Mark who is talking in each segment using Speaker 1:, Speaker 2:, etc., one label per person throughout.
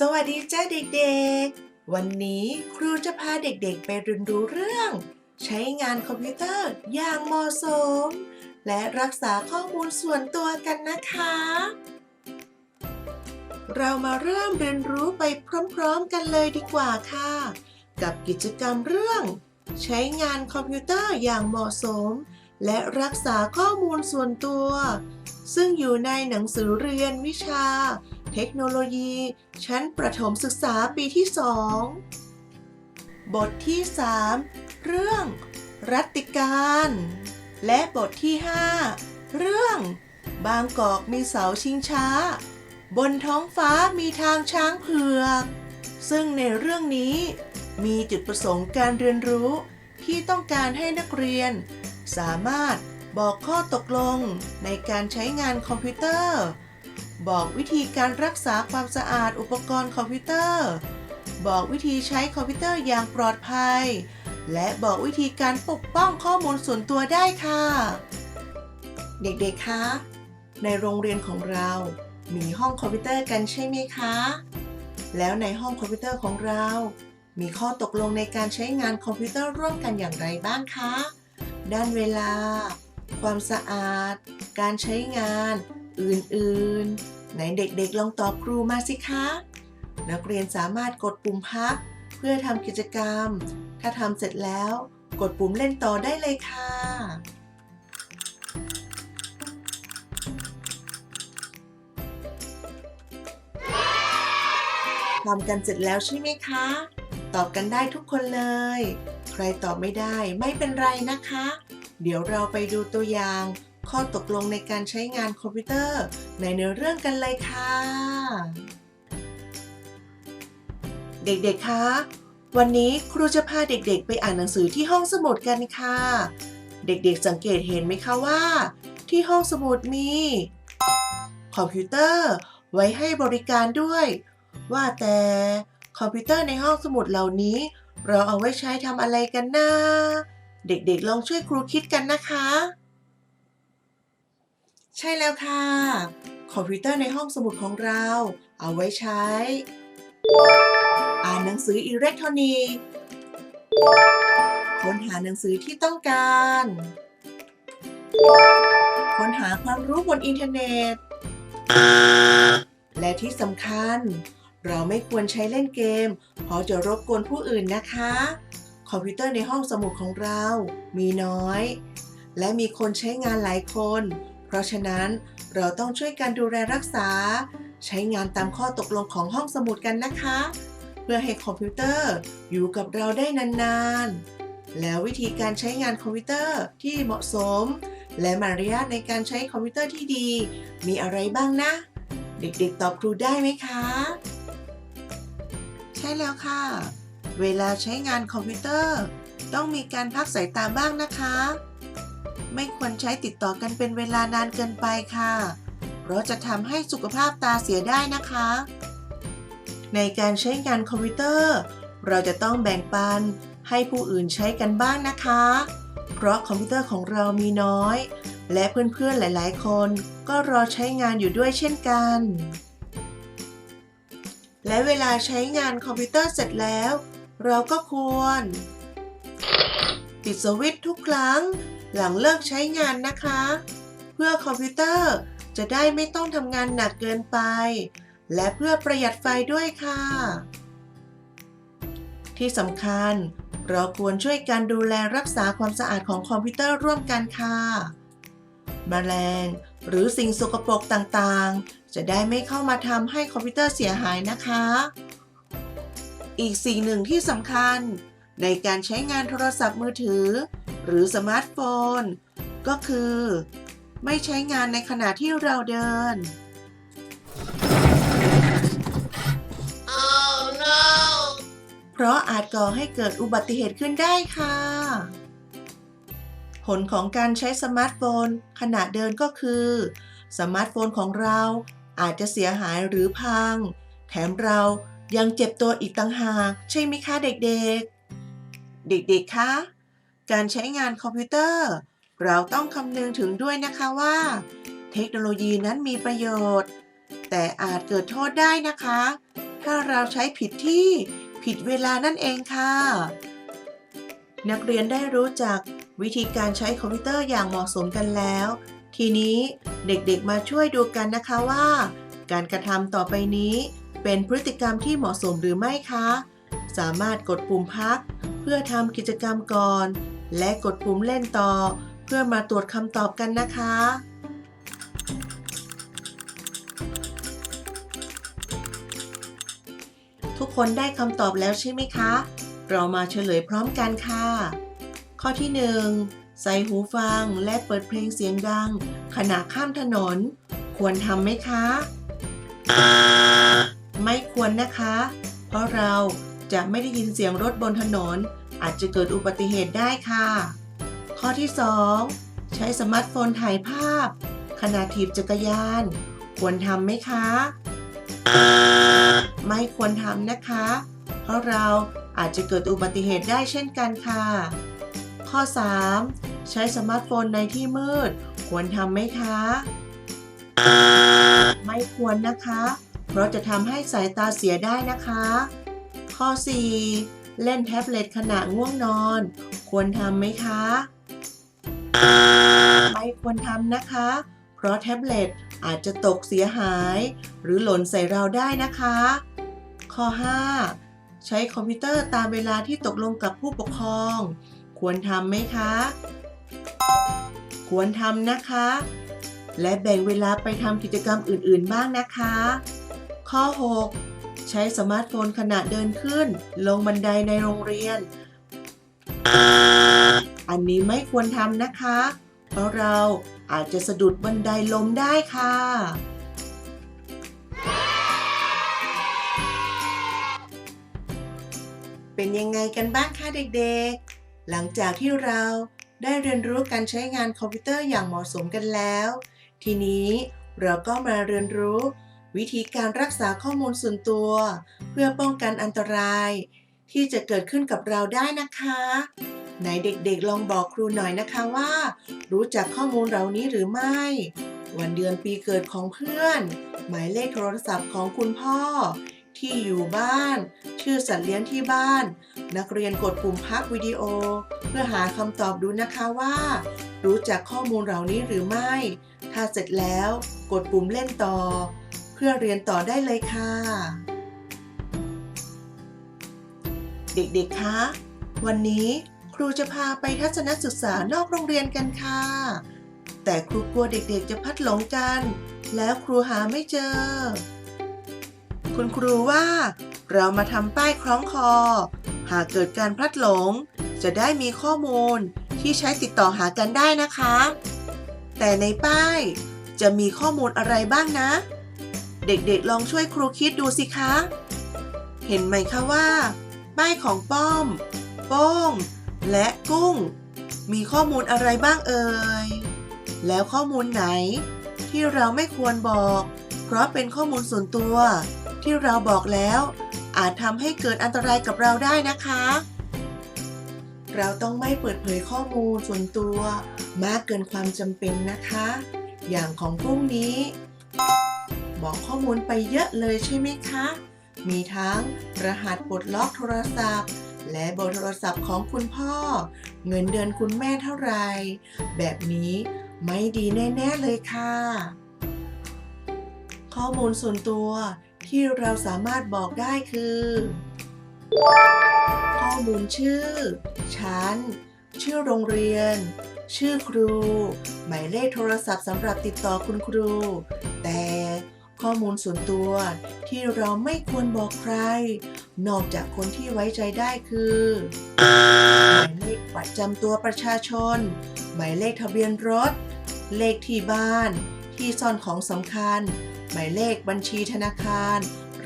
Speaker 1: สวัสดีจ้าเด็กๆ วันนี้ครูจะพาเด็กๆไปเรียนรู้เรื่อง ใช้งานคอมพิวเตอร์อย่างเหมาะสม และรักษาข้อมูลส่วนตัวกันนะคะ เรามาเริ่มเรียนรู้ไปพร้อมๆกันเลยดีกว่าค่ะ กับกิจกรรมเรื่อง ใช้งานคอมพิวเตอร์อย่างเหมาะสม และรักษาข้อมูลส่วนตัว ซึ่งอยู่ในหนังสือเรียนวิชา เทคโนโลยี ชั้นประถมศึกษาปีที่ 2 บทที่ 3 เรื่องรัตติการ และบทที่ 5 เรื่อง บางกอกมีเสาชิงช้า บนท้องฟ้ามีทางช้างเผือก ซึ่งในเรื่องนี้มีจุดประสงค์การเรียนรู้ที่ต้องการให้นักเรียน สามารถบอกข้อตกลงในการใช้งานคอมพิวเตอร์ บอกวิธีการรักษาความสะอาดอุปกรณ์คอมพิวเตอร์ บอกวิธีใช้คอมพิวเตอร์อย่างปลอดภัย และบอกวิธีการปกป้องข้อมูลส่วนตัวได้ค่ะ เด็กๆ คะ ในโรงเรียนของเรา มีห้องคอมพิวเตอร์กันใช่ไหมคะ แล้วในห้องคอมพิวเตอร์ของเรา มีข้อตกลงในการใช้งานคอมพิวเตอร์ร่วมกันอย่างไรบ้างคะ ด้านเวลา ความสะอาด การใช้งาน อื่นๆ ไหนเด็กๆลองตอบครูมาสิคะ นักเรียนสามารถกดปุ่มพัก เพื่อทำกิจกรรม ถ้าทำเสร็จแล้วกดปุ่มเล่นต่อได้เลยค่ะทำกันเสร็จแล้วใช่ไหมคะ ตอบกันได้ทุกคนเลย ใครตอบไม่ได้ไม่เป็นไรนะคะ เดี๋ยวเราไปดูตัวอย่าง ข้อตกลงในการใช้งานคอมพิวเตอร์ในเนื้อเรื่องกันเลยค่ะ เด็กๆ คะ วันนี้ครูจะพาเด็กๆ ไปอ่านหนังสือที่ห้องสมุดกันค่ะ เด็กๆ สังเกตเห็นไหมคะว่า ที่ห้องสมุดมี คอมพิวเตอร์ไว้ให้บริการด้วย ว่าแต่คอมพิวเตอร์ในห้องสมุดเหล่านี้ เราเอาไว้ใช้ทำอะไรกันนะ เด็กๆ ลองช่วยครูคิดกันนะคะ ใช่แล้วค่ะ คอมพิวเตอร์ในห้องสมุดของเรา เอาไว้ใช้ อ่านหนังสืออิเล็กทรอนิกส์ค้นหาหนังสือที่ต้องการ ค้นหาความรู้บนอินเทอร์เน็ต และที่สำคัญ เราไม่ควรใช้เล่นเกม เพราะจะรบกวนผู้อื่นนะคะ คอมพิวเตอร์ในห้องสมุดของเรามีน้อย และมีคนใช้งานหลายคน ราะฉะนั้นเราต้องช่วยกันดูแลรักษา ใช้งานตามข้อตกลงของห้องสมุดกันนะคะ เพื่อให้คอมพิวเตอร์อยู่กับเราได้นานๆ แล้ววิธีการใช้งานคอมพิวเตอร์ที่เหมาะสม และมารยาทในการใช้คอมพิวเตอร์ที่ดี มีอะไรบ้างนะ เด็กๆตอบครูได้ไหมคะ ใช่แล้วค่ะ เวลาใช้งานคอมพิวเตอร์ ต้องมีการพักสายตาบ้างนะคะ ไม่ควรใช้ติดต่อกันเป็นเวลานานเกินไปค่ะ เพราะจะทำให้สุขภาพตาเสียได้นะคะ ในการใช้งานคอมพิวเตอร์ เราจะต้องแบ่งปันให้ผู้อื่นใช้กันบ้างนะคะ เพราะคอมพิวเตอร์ของเรามีน้อย และเพื่อนๆหลายๆ คนก็รอใช้งานอยู่ด้วยเช่นกัน และเวลาใช้งานคอมพิวเตอร์เสร็จแล้ว เราก็ควร ปิดสวิตช์ทุกครั้ง หลังเลิกใช้งานนะคะ เพื่อคอมพิวเตอร์จะได้ไม่ต้องทำงานหนักเกินไป และเพื่อประหยัดไฟด้วยค่ะ ที่สำคัญ เราควรช่วยกันดูแลรักษาความสะอาดของคอมพิวเตอร์ร่วมกันค่ะมแมลงหรือสิ่งสกปรกต่างๆ จะได้ไม่เข้ามาทำให้คอมพิวเตอร์เสียหายนะคะ อีกสิ่งหนึ่งที่สำคัญ ในการใช้งานโทรศัพท์มือถือ หรือสมาร์ทโฟน ก็คือ ไม่ใช้งานในขณะที่เราเดินเพราะอาจก่อให้เกิดอุบัติเหตุขึ้นได้ค่ะ ผลของการใช้สมาร์ทโฟน ขณะเดินก็คือ สมาร์ทโฟนของเราอาจจะเสียหายหรือพัง แถมเรายังเจ็บตัวอีกต่างหาก ใช่ไหมคะเด็กๆ เด็กๆ คะ การใช้งานคอมพิวเตอร์ เราต้องคำนึงถึงด้วยนะคะว่า เทคโนโลยีนั้นมีประโยชน์ แต่อาจเกิดโทษได้นะคะ ถ้าเราใช้ผิดที่ผิดเวลานั่นเองค่ะ นักเรียนได้รู้จักวิธีการใช้คอมพิวเตอร์อย่างเหมาะสมกันแล้ว ทีนี้เด็กๆมาช่วยดูกันนะคะว่า การกระทำต่อไปนี้เป็นพฤติกรรมที่เหมาะสมหรือไม่คะ สามารถกดปุ่มพัก เพื่อทำกิจกรรมก่อน และกดปุ่มเล่นต่อ เพื่อมาตรวจคำตอบกันนะคะ ทุกคนได้คำตอบแล้วใช่ไหมคะ เรามาเฉลยพร้อมกันค่ะ ข้อที่ 1 ใส่หูฟังและเปิดเพลงเสียงดัง ขณะข้ามถนน ควรทำไหมคะ ไม่ควรนะคะ เพราะเรา จะไม่ได้ยินเสียงรถบนถนน อาจจะเกิดอุบัติเหตุได้ค่ะ ข้อที่ 2 ใช้สมาร์ทโฟนถ่ายภาพ ขณะถีบจักรยาน ควรทำไหมคะ ไม่ควรทำนะคะ เพราะเราอาจจะเกิดอุบัติเหตุได้เช่นกันค่ะ ข้อ 3 ใช้สมาร์ทโฟนในที่มืด ควรทำไหมคะ ไม่ควรนะคะ เพราะจะทำให้สายตาเสียได้นะคะ ข้อ 4 เล่นแท็บเล็ตขณะง่วงนอน ควรทำไหมคะ ไม่ควรทำนะคะ เพราะแท็บเล็ตอาจจะตกเสียหาย หรือหล่นใส่เราได้นะคะ ข้อ 5 ใช้คอมพิวเตอร์ตามเวลาที่ตกลงกับผู้ปกครอง ควรทำไหมคะ ควรทำนะคะ และแบ่งเวลาไปทำกิจกรรมอื่น ๆ บ้างนะคะ ข้อ 6 ใช้สมาร์ทโฟนขณะเดินขึ้น ลงบันไดในโรงเรียน อันนี้ไม่ควรทำนะคะ เพราะเราอาจจะสะดุดบันไดล้มได้ค่ะ เป็นยังไงกันบ้างคะเด็กๆ หลังจากที่เราได้เรียนรู้การใช้งานคอมพิวเตอร์อย่างเหมาะสมกันแล้ว ทีนี้เราก็มาเรียนรู้ วิธีการรักษาข้อมูลส่วนตัว เพื่อป้องกันอันตราย ที่จะเกิดขึ้นกับเราได้นะคะ ไหนเด็กๆลองบอกครูหน่อยนะคะว่า รู้จักข้อมูลเหล่านี้หรือไม่ วันเดือนปีเกิดของเพื่อน หมายเลขโทรศัพท์ของคุณพ่อ ที่อยู่บ้าน ชื่อสัตว์เลี้ยงที่บ้าน นักเรียนกดปุ่มพักวิดีโอ เพื่อหาคำตอบดูนะคะว่า รู้จักข้อมูลเหล่านี้หรือไม่ ถ้าเสร็จแล้ว กดปุ่มเล่นต่อ เพื่อเรียนต่อได้เลยค่ะ เด็กๆ คะ วันนี้ครูจะพาไปทัศนศึกษานอกโรงเรียนกันค่ะ แต่ครูกลัวเด็กๆ จะพัดหลงกัน แล้วครูหาไม่เจอ คุณครูว่า เรามาทำป้ายคล้องคอ หากเกิดการพลัดหลง จะได้มีข้อมูลที่ใช้ติดต่อหากันได้นะคะ แต่ในป้ายจะมีข้อมูลอะไรบ้างนะ เด็กๆลองช่วยครูคิดดูสิคะ เห็นไหมคะว่า ป้ายของป้อม โป้ง และกุ้ง มีข้อมูลอะไรบ้างเอ่ย แล้วข้อมูลไหน ที่เราไม่ควรบอก เพราะเป็นข้อมูลส่วนตัว ที่เราบอกแล้ว อาจทำให้เกิดอันตรายกับเราได้นะคะ เราต้องไม่เปิดเผยข้อมูลส่วนตัว มากเกินความจำเป็นนะคะ อย่างของพรุ่งนี้ บอกข้อมูลไปเยอะเลยใช่ไหมคะ มีทั้งรหัสปลดล็อกโทรศัพท์ และเบอร์โทรศัพท์ของคุณพ่อ เงินเดือนคุณแม่เท่าไหร่แบบนี้ไม่ดีแน่ ๆ เลยค่ะ ข้อมูลส่วนตัวที่เราสามารถบอกได้คือ ข้อมูลชื่อ ชั้น ชื่อโรงเรียน ชื่อครู หมายเลขโทรศัพท์สำหรับติดต่อคุณครู ข้อมูลส่วนตัวที่เราไม่ควรบอกใคร นอกจากคนที่ไว้ใจได้คือหมายเลขประจำตัวประชาชน หมายเลขทะเบียนรถ เลขที่บ้าน ที่ซ่อนของสำคัญ หมายเลขบัญชีธนาคาร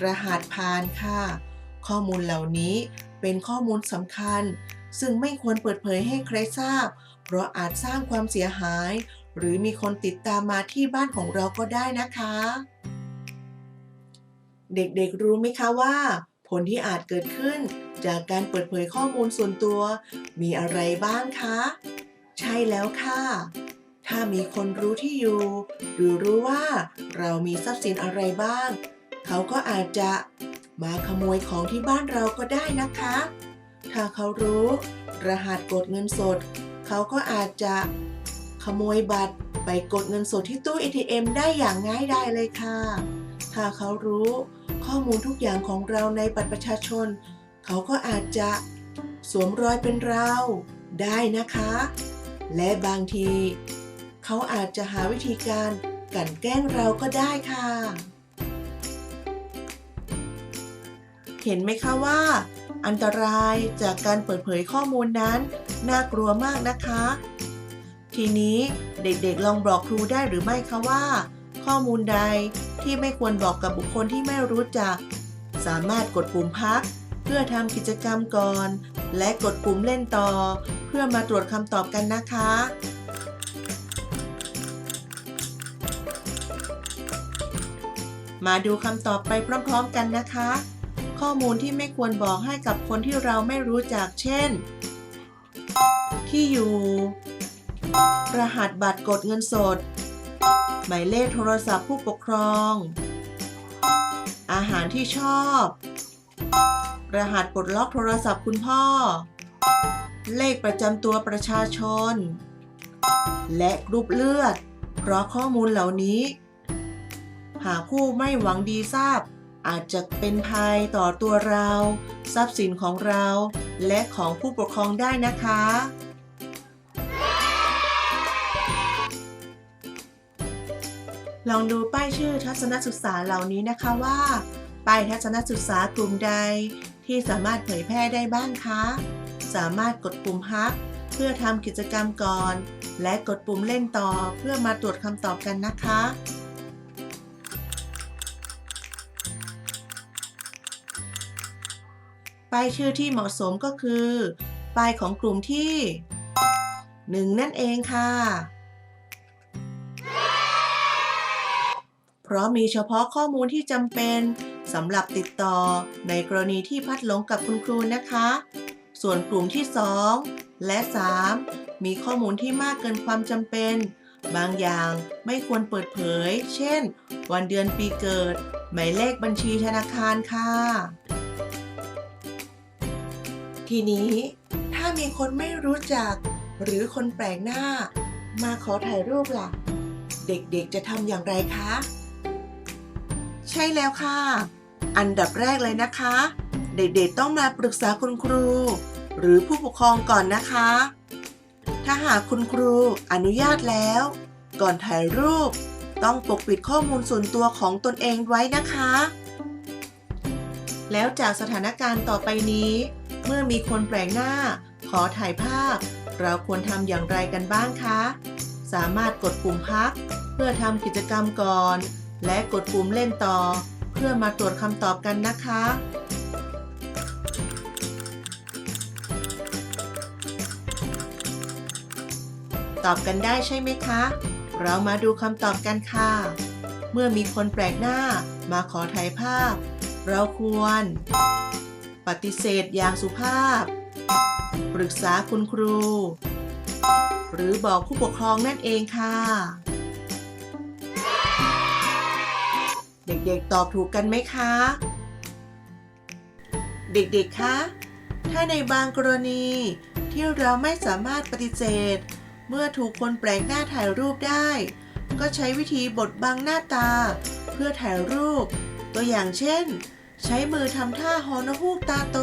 Speaker 1: รหัสผ่านค่ะ ข้อมูลเหล่านี้เป็นข้อมูลสำคัญ ซึ่งไม่ควรเปิดเผยให้ใครทราบ เพราะอาจสร้างความเสียหาย หรือมีคนติดตามมาที่บ้านของเราก็ได้นะคะ เด็กๆ รู้ไหมคะว่า ผลที่อาจเกิดขึ้น จากการเปิดเผยข้อมูลส่วนตัว มีอะไรบ้างคะ ใช่แล้วค่ะ ถ้ามีคนรู้ที่อยู่ หรือรู้ว่าเรามีทรัพย์สินอะไรบ้าง เขาก็อาจจะมาขโมยของที่บ้านเราก็ได้นะคะ ถ้าเขารู้ รหัสกดเงินสด เขาก็อาจจะขโมยบัตรไปกดเงินสดที่ตู้ ATM ได้อย่างง่ายดายเลยค่ะ ถ้าเขารู้ ข้อมูลทุกอย่างของเราในบัตรประชาชน เขาก็อาจจะสวมรอยเป็นเราได้นะคะ และบางที เขาอาจจะหาวิธีการกลั่นแกล้งเราก็ได้ค่ะ เห็นไหมคะว่า อันตรายจากการเปิดเผยข้อมูลนั้นน่ากลัวมากนะคะ ทีนี้เด็กๆลองบอกครูได้หรือไม่คะว่า ข้อมูลใดที่ไม่ควรบอกกับบุคคลที่ไม่รู้จัก สามารถกดปุ่มพัก เพื่อทำกิจกรรมก่อน และกดปุ่มเล่นต่อ เพื่อมาตรวจคำตอบกันนะคะมาดูคำตอบไปพร้อมๆกันนะคะ ข้อมูลที่ไม่ควรบอกให้กับคนที่เราไม่รู้จัก เช่น ที่อยู่ รหัสบัตรกดเงินสด หมายเลขโทรศัพท์ผู้ปกครอง อาหารที่ชอบ รหัสปลดล็อกโทรศัพท์คุณพ่อ เลขประจำตัวประชาชน และกรุ๊ปเลือด เพราะข้อมูลเหล่านี้ หากผู้ไม่หวังดีทราบ อาจจะเป็นภัยต่อตัวเรา ทรัพย์สินของเรา และของผู้ปกครองได้นะคะ ลองดูป้ายชื่อทัศนศึกษาเหล่านี้นะคะว่า ป้ายทัศนศึกษากลุ่มใดที่สามารถเผยแพร่ได้บ้างคะ สามารถกดปุ่มพักเพื่อทำกิจกรรมก่อน และกดปุ่มเล่นต่อเพื่อมาตรวจคำตอบกันนะคะ ป้ายชื่อที่เหมาะสมก็คือ ป้ายของกลุ่มที่ 1 นั่นเองค่ะ เพราะมีเฉพาะข้อมูลที่จำเป็นสำหรับติดต่อในกรณีที่พัดหลงกับคุณครูนะคะ ส่วนกลุ่มที่ 2 และ 3 มีข้อมูลที่มากเกินความจำเป็น บางอย่างไม่ควรเปิดเผย เช่น วันเดือนปีเกิด หมายเลขบัญชีธนาคารค่ะ ทีนี้ ถ้ามีคนไม่รู้จัก หรือคนแปลกหน้า มาขอถ่ายรูปล่ะ เด็กๆจะทำอย่างไรคะ ใช่แล้วค่ะ อันดับแรกเลยนะคะ เด็กๆต้องมาปรึกษาคุณครู หรือผู้ปกครองก่อนนะคะ ถ้าหากคุณครูอนุญาตแล้ว ก่อนถ่ายรูป ต้องปกปิดข้อมูลส่วนตัวของตนเองไว้นะคะ แล้วจากสถานการณ์ต่อไปนี้ เมื่อมีคนแปลกหน้า ขอถ่ายภาพ เราควรทำอย่างไรกันบ้างคะ สามารถกดปุ่มพัก เพื่อทำกิจกรรมก่อน และกดปุ่มเล่นต่อ เพื่อมาตรวจคำตอบกันนะคะ ตอบกันได้ใช่ไหมคะ เรามาดูคำตอบกันค่ะ เมื่อมีคนแปลกหน้ามาขอถ่ายภาพ เราควร ปฏิเสธอย่างสุภาพ ปรึกษาคุณครู หรือบอกผู้ปกครองนั่นเองค่ะ ด็กๆตอบถูกกันไหมคะ เด็กๆ คะ ถ้าในบางกรณีที่เราไม่สามารถปฏิเสธ เมื่อถูกคนแปลกหน้าถ่ายรูปได้ ก็ใช้วิธีบดบังหน้าตา เพื่อถ่ายรูป ตัวอย่างเช่น ใช้มือทำท่าฮอนฮูกตาโต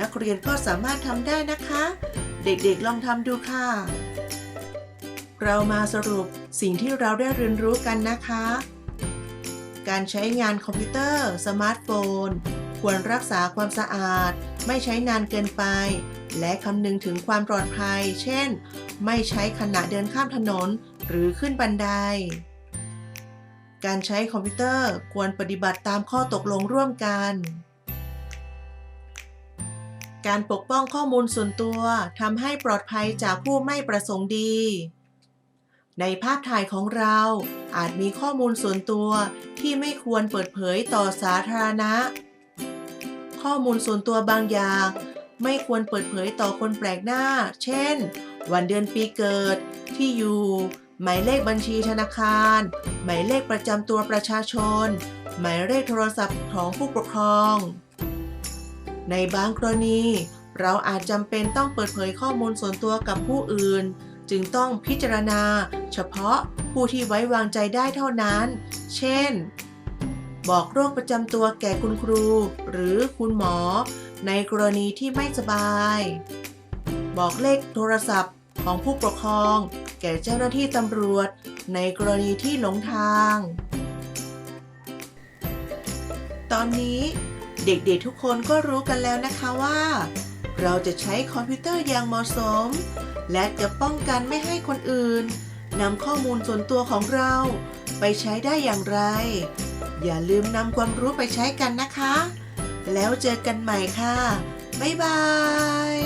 Speaker 1: นักเรียนก็สามารถทำได้นะคะ เด็กๆลองทำดูค่ะเรามาสรุปสิ่งที่เราได้เรียนรู้กันนะคะ การใช้งานคอมพิวเตอร์ สมาร์ทโฟน ควรรักษาความสะอาด ไม่ใช้นานเกินไป และคำนึงถึงความปลอดภัย เช่น ไม่ใช้ขณะเดินข้ามถนน หรือขึ้นบันได การใช้คอมพิวเตอร์ควรปฏิบัติตามข้อตกลงร่วมกัน การปกป้องข้อมูลส่วนตัวทำให้ปลอดภัยจากผู้ไม่ประสงค์ดี ในภาพถ่ายของเราอาจมีข้อมูลส่วนตัวที่ไม่ควรเปิดเผยต่อสาธารณะ ข้อมูลส่วนตัวบางอย่าง ไม่ควรเปิดเผยต่อคนแปลกหน้า เช่น วันเดือนปีเกิด ที่อยู่ หมายเลขบัญชีธนาคาร หมายเลขประจำตัวประชาชน หมายเลขโทรศัพท์ของผู้ปกครอง ในบางกรณี เราอาจจำเป็นต้องเปิดเผยข้อมูลส่วนตัวกับผู้อื่น จึงต้องพิจารณา เฉพาะผู้ที่ไว้วางใจได้เท่านั้น เช่น บอกโรคประจำตัวแก่คุณครู หรือคุณหมอ ในกรณีที่ไม่สบาย บอกเลขโทรศัพท์ของผู้ปกครอง แก่เจ้าหน้าที่ตำรวจ ในกรณีที่หลงทาง ตอนนี้เด็กๆทุกคนก็รู้กันแล้วนะคะว่า เราจะใช้คอมพิวเตอร์อย่างเหมาะสม และจะป้องกันไม่ให้คนอื่นนำข้อมูลส่วนตัวของเราไปใช้ได้อย่างไร อย่าลืมนำความรู้ไปใช้กันนะคะ แล้วเจอกันใหม่ค่ะ บ๊ายบาย